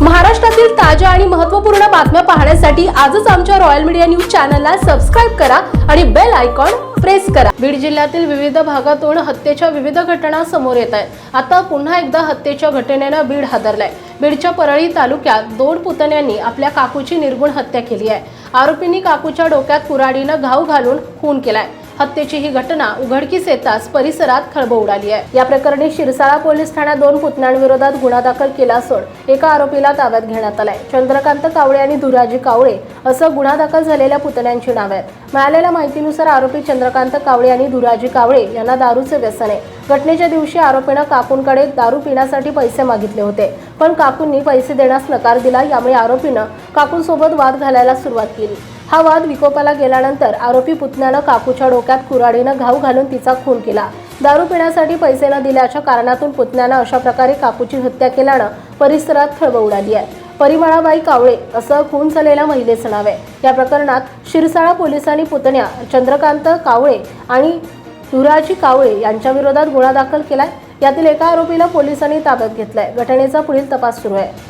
महाराष्ट्रातील ताज्या आणि महत्त्वपूर्ण बातम्या पाहण्यासाठी आजच आमच्या रॉयल मीडिया न्यूज चॅनलला सबस्क्राईब करा आणि बेल आयकॉन प्रेस करा. बीड जिल्ह्यातील विविध भागातून हत्येच्या विविध घटना समोर येत आहेत. आता पुन्हा एकदा हत्येच्या घटनेनं बीड हादरलाय. बीडच्या परळी तालुक्यात दोन पुतण्यांनी आपल्या काकूची निर्गुण हत्या केली आहे. आरोपींनी काकूच्या डोक्यात कुराडीनं घाव घालून खून केलाय. हत्येची ही घटना उघडकीस येताच परिसरात खळबळ उडाली आहे. या प्रकरणी शिरसाळा पोलीस ठाण्यात दोन पुतण्यांविरोधात गुन्हा दाखल केला असून एका आरोपीला ताब्यात घेण्यात आलाय. चंद्रकांत कावळे आणि धुराजी कावळे असं गुन्हा दाखल झालेल्या पुतण्यांची नाव आहेत. मिळालेल्या माहितीनुसार आरोपी चंद्रकांत कावळे आणि धुराजी कावळे यांना दारूचे व्यसन आहे. घटनेच्या दिवशी आरोपीनं काकूंकडे दारू पिण्यासाठी पैसे मागितले होते पण काकूंनी पैसे देण्यास नकार दिला यामुळे आरोपीनं काकूंसोबत वाद घालायला सुरुवात केली. हा वाद विकोपाला गेल्यानंतर आरोपी पुतण्यानं काकूच्या डोक्यात कुराडीनं घाव घालून तिचा खून केला. दारू पिण्यासाठी पैसे न दिल्याच्या कारणातून पुतण्यानं अशा प्रकारे काकूची हत्या केल्यानं परिसरात खळबळ उडाली आहे. परिमळाबाई कावळे असं खून झालेल्या महिलेचं नाव आहे. या प्रकरणात शिरसाळा पोलिसांनी पुतण्या चंद्रकांत कावळे आणि धुराजी कावळे यांच्या विरोधात गुन्हा दाखल केलाय. यातील एका आरोपीला पोलिसांनी ताब्यात घेतलाय. घटनेचा पुढील तपास सुरू आहे.